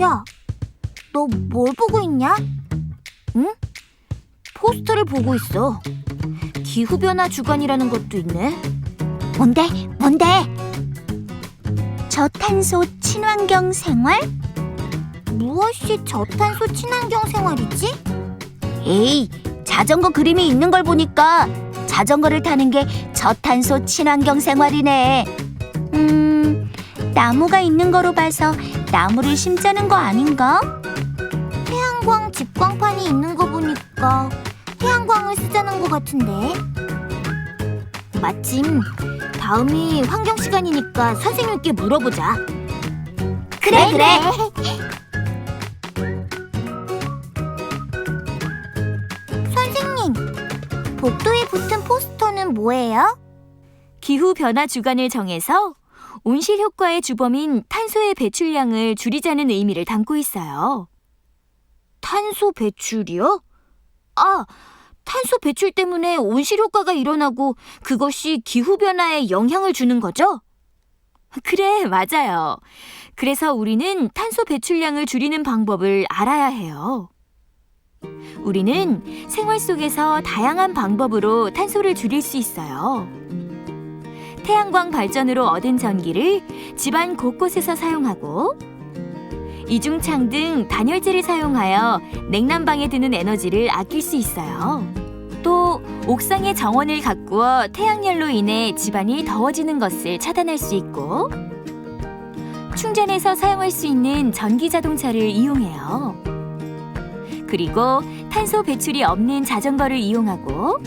야, 너 뭘 보고 있냐? 응? 포스터를 보고 있어. 기후변화 주간이라는 것도 있네. 뭔데? 뭔데? 저탄소 친환경 생활? 무엇이 저탄소 친환경 생활이지? 에이, 자전거 그림이 있는 걸 보니까 자전거를 타는 게 저탄소 친환경 생활이네. 음, 나무가 있는 거로 봐서 나무를 심자는 거 아닌가? 태양광 집광판이 있는 거 보니까 태양광을 쓰자는 것 같은데. 마침 다음이 환경 시간이니까 선생님께 물어보자. 그래, 그래. 선생님, 복도에 붙은 포스터는 뭐예요? 기후 변화 주간을 정해서 온실 효과의 주범인 탄소의 배출량을 줄이자는 의미를 담고 있어요. 탄소 배출이요? 아, 탄소 배출 때문에 온실 효과가 일어나고 그것이 기후 변화에 영향을 주는 거죠? 그래, 맞아요. 그래서 우리는 탄소 배출량을 줄이는 방법을 알아야 해요. 우리는 생활 속에서 다양한 방법으로 탄소를 줄일 수 있어요. 태양광 발전으로 얻은 전기를 집안 곳곳에서 사용하고 이중창 등 단열재를 사용하여 냉난방에 드는 에너지를 아낄 수 있어요. 또 옥상의 정원을 가꾸어 태양열로 인해 집안이 더워지는 것을 차단할 수 있고 충전해서 사용할 수 있는 전기 자동차를 이용해요. 그리고 탄소 배출이 없는 자전거를 이용하고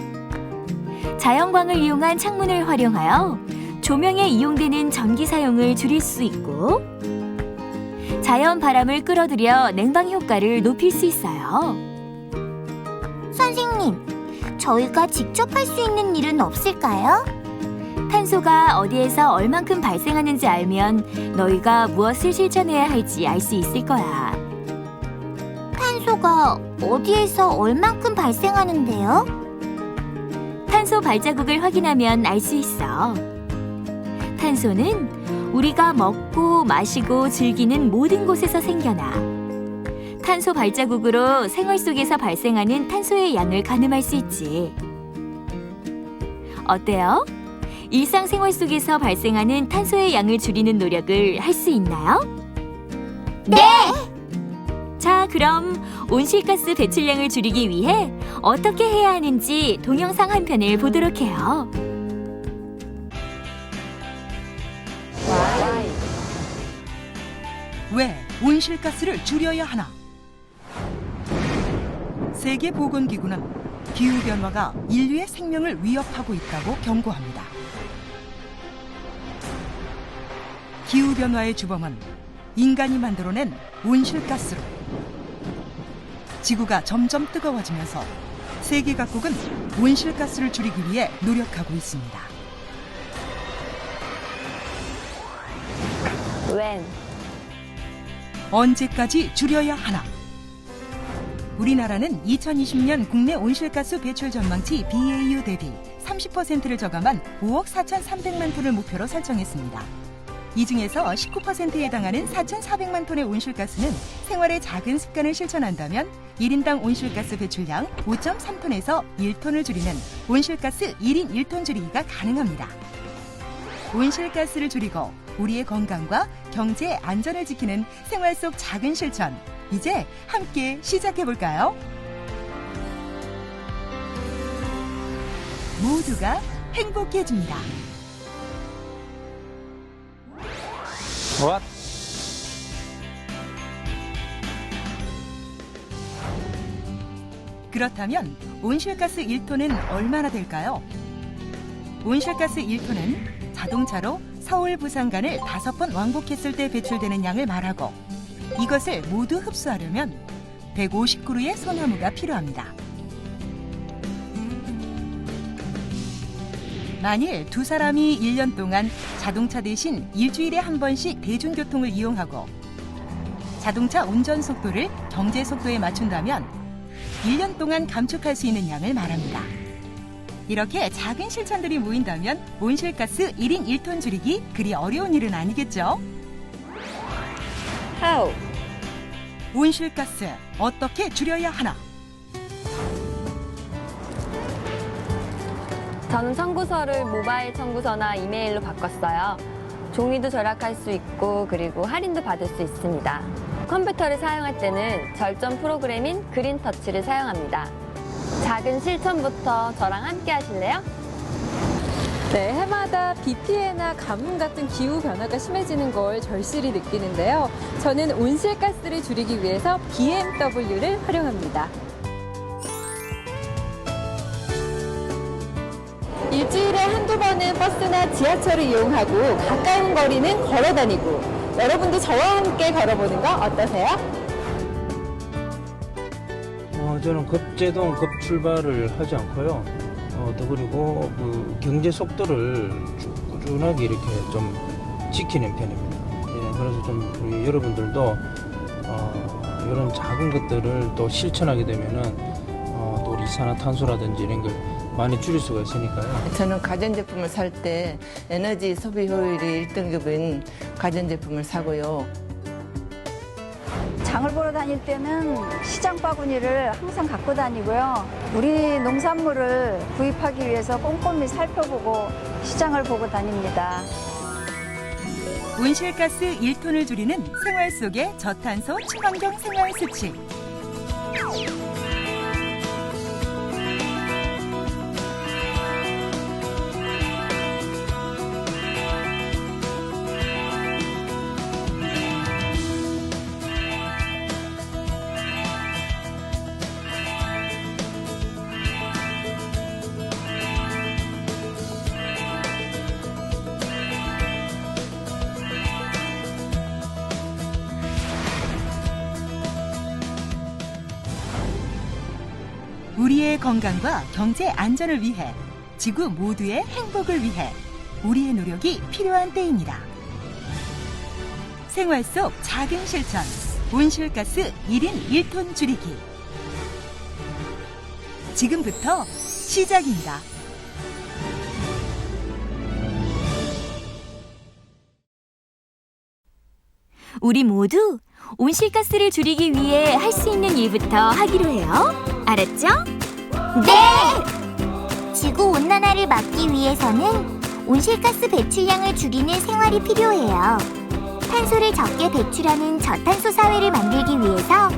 자연광을 이용한 창문을 활용하여 조명에 이용되는 전기 사용을 줄일 수 있고 자연 바람을 끌어들여 냉방 효과를 높일 수 있어요. 선생님, 저희가 직접 할 수 있는 일은 없을까요? 탄소가 어디에서 얼만큼 발생하는지 알면 너희가 무엇을 실천해야 할지 알 수 있을 거야. 탄소가 어디에서 얼만큼 발생하는데요? 탄소 발자국을 확인하면 알 수 있어. 탄소는 우리가 먹고 마시고 즐기는 모든 곳에서 생겨나. 탄소 발자국으로 생활 속에서 발생하는 탄소의 양을 가늠할 수 있지. 어때요? 일상생활 속에서 발생하는 탄소의 양을 줄이는 노력을 할 수 있나요? 네! 자, 그럼 온실가스 배출량을 줄이기 위해 어떻게 해야 하는지 동영상 한 편을 보도록 해요. 왜 온실가스를 줄여야 하나? 세계보건기구는 기후변화가 인류의 생명을 위협하고 있다고 경고합니다. 기후변화의 주범은 인간이 만들어낸 온실가스로 지구가 점점 뜨거워지면서 세계 각국은 온실가스를 줄이기 위해 노력하고 있습니다. when 언제까지 줄여야 하나? 우리나라는 2020년 국내 온실가스 배출 전망치 BAU 대비 30%를 저감한 5억 4,300만 톤을 목표로 설정했습니다. 이 중에서 19%에 해당하는 4,400만 톤의 온실가스는 생활의 작은 습관을 실천한다면 1인당 온실가스 배출량 5.3톤에서 1톤을 줄이는 온실가스 1인 1톤 줄이기가 가능합니다. 온실가스를 줄이고 우리의 건강과 경제 안전을 지키는 생활 속 작은 실천. 이제 함께 시작해 볼까요? 모두가 행복해집니다. What? 그렇다면 온실가스 1톤은 얼마나 될까요? 온실가스 1톤은 자동차로 서울 부산 간을 다섯 번 왕복했을 때 배출되는 양을 말하고 이것을 모두 흡수하려면 150그루의 소나무가 필요합니다. 만일 두 사람이 1년 동안 자동차 대신 일주일에 한 번씩 대중교통을 이용하고 자동차 운전 속도를 경제 속도에 맞춘다면 1년 동안 감축할 수 있는 양을 말합니다. 이렇게 작은 실천들이 모인다면 온실가스 1인 1톤 줄이기 그리 어려운 일은 아니겠죠? how 온실가스 어떻게 줄여야 하나? 저는 청구서를 모바일 청구서나 이메일로 바꿨어요. 종이도 절약할 수 있고 그리고 할인도 받을 수 있습니다. 컴퓨터를 사용할 때는 절전 프로그램인 그린터치를 사용합니다. 작은 실천부터 저랑 함께 하실래요? 네, 해마다 비 피해나 가뭄 같은 기후 변화가 심해지는 걸 절실히 느끼는데요. 저는 온실가스를 줄이기 위해서 BMW를 활용합니다. 일주일에 한두 번은 버스나 지하철을 이용하고 가까운 거리는 걸어 다니고 여러분도 저와 함께 걸어보는 거 어떠세요? 어, 저는 급제동 급출발을 하지 않고요. 어, 또 그리고 그 경제 속도를 쭉 꾸준하게 이렇게 좀 지키는 편입니다. 예, 그래서 좀 우리 여러분들도 어, 이런 작은 것들을 또 실천하게 되면은 어, 또 이산화탄소라든지 이런 걸 많이 줄일 수가 있으니까요. 저는 가전제품을 살 때 에너지 소비 효율이 1등급인 가전제품을 사고요. 장을 보러 다닐 때는 시장 바구니를 항상 갖고 다니고요. 우리 농산물을 구입하기 위해서 꼼꼼히 살펴보고 시장을 보고 다닙니다. 온실가스 1톤을 줄이는 생활 속의 저탄소 친환경 생활 수칙. 우리의 건강과 경제 안전을 위해 지구 모두의 행복을 위해 우리의 노력이 필요한 때입니다. 생활 속 작은 실천 온실가스 1인 1톤 줄이기 지금부터 시작입니다. 우리 모두 온실가스를 줄이기 위해 할 수 있는 일부터 하기로 해요. 알았죠? 네! 지구 온난화를 막기 위해서는 온실가스 배출량을 줄이는 생활이 필요해요. 탄소를 적게 배출하는 저탄소 사회를 만들기 위해서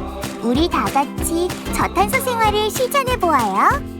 우리 다 같이 저탄소 생활을 실천해 보아요.